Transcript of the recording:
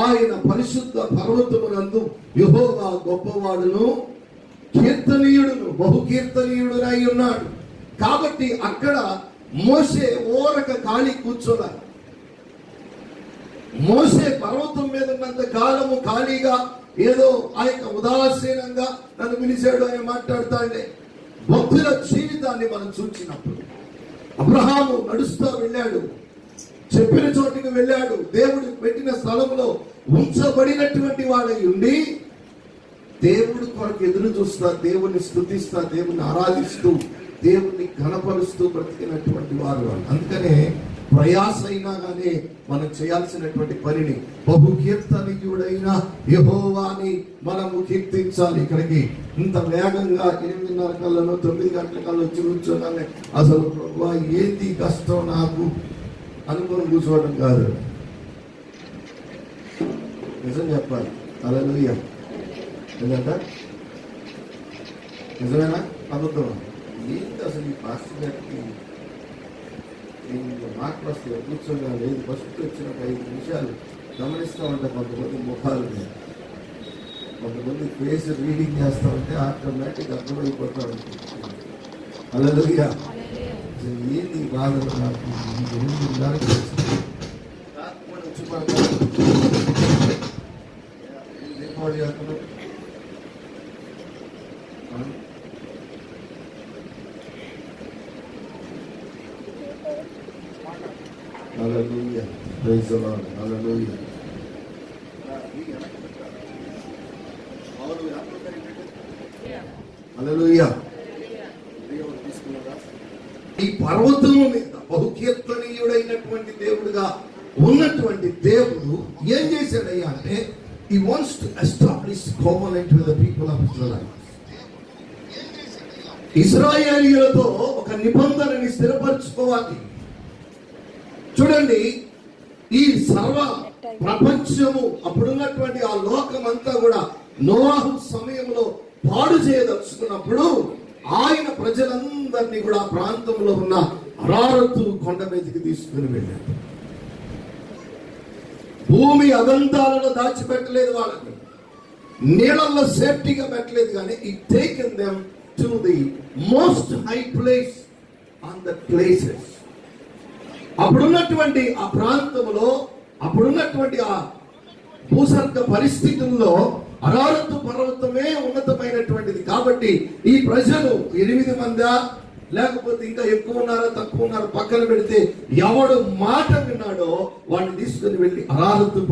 ఆయన పరిశుద్ధ పర్వతమునందు యహోవా గొప్పవాడును కీర్తనీయుడును బహు అయి ఉన్నాడు. కాబట్టి అక్కడ మోసే ఓరక ఖాళీ కూర్చున్నారు మోసే పర్వతం మీద ఉన్నంత కాలము ఖాళీగా ఏదో ఆ యొక్క ఉదాసీనంగా నన్ను పిలిచాడు అని మాట్లాడుతాడే. భక్తుల జీవితాన్ని మనం చూసినప్పుడు అబ్రహాము నడుస్తూ వెళ్ళాడు. చెప్పిన చోటికి వెళ్ళాడు. దేవుడు పెట్టిన స్థలంలో ఉంచబడినటువంటి వాడై ఉండి దేవుడు కొరకు ఎదురు చూస్తా దేవుణ్ణి స్థుతిస్తా దేవుణ్ణి ఆరాధిస్తూ దేవుణ్ణి గణపరుస్తూ బ్రతికినటువంటి వారు అందుకనే ప్రయాస అయినా కానీ మనం చేయాల్సినటువంటి పనిని బహు కీర్తనీయుడైన యహోవాని మనము కీర్తించాలి. ఇక్కడికి ఇంత వేగంగా ఎనిమిదిన్నర కల్లలో తొమ్మిది గంటల కల్లా వచ్చి కూర్చోగానే అసలు ఏంది కష్టం నాకు? అనుకుని కూర్చోవడం కాదు. నిజం చెప్పాలి. అలా ఏంటంట? నిజమేనా? అబద్ధమా? ఏంటి అసలు ఈ పాస్టర్ గారికి నేను కూర్చోగా లేదు ఫస్ట్ వచ్చిన ఒక ఐదు నిమిషాలు గమనిస్తామంటే కొంతమంది ముఖాలు కొంతమంది ఫేస్ రీడింగ్ చేస్తామంటే ఆటోమేటిక్ అర్థమైపోతూ ఉంటుంది ఏంది ఈ బాధలు నాకు ఈ గురించి ఉండాలి రాకపోతే వచ్చి పడతాను. ఏం పాడు చేస్తున్నావు? ఆ? Hallelujah. Praise the Lord. Hallelujah. Hallelujah. ఈ పర్వతము మీద బహుకీర్తనీయుడైనటువంటి దేవుడుగా ఉన్నటువంటి దేవుడు ఏం చేశాడయ్యా అంటే ఈ wants to establish covenant with people of Israel ఇజ్రాయేలీలతో ఒక నిబంధనని స్థిరపరచుకోవాలి. చూడండి ఈ సర్వ ప్రపంచము అప్పుడున్నటువంటి ఆ లోకం అంతా కూడా నోవాహు సమయంలో పాడు చేయదలుచుకున్నప్పుడు ఆయన ప్రజలందరినీ కూడా ఆ ప్రాంతంలో ఉన్న అరారత్తు కొండ మీదకి తీసుకుని వెళ్ళారు. భూమి అదంతాలలో దాచిపెట్టలేదు వాళ్ళని. నీళ్ళల్లో సేఫ్టీగా పెట్టలేదు కానీ it taken them to the most high place on the places అప్పుడున్నటువంటి ఆ ప్రాంతంలో అప్పుడున్నటువంటి ఆ భూసర్గ పరిస్థితుల్లో అరారత్తు పర్వతమే కాబట్టి ఈ ప్రజలు ఎనిమిది మందా లేకపోతే ఇంకా ఎక్కువ ఉన్నారా తక్కువ ఉన్నారా పక్కన పెడితే ఎవడు మాట విన్నాడో వాడిని తీసుకుని వెళ్ళి అరారత్తు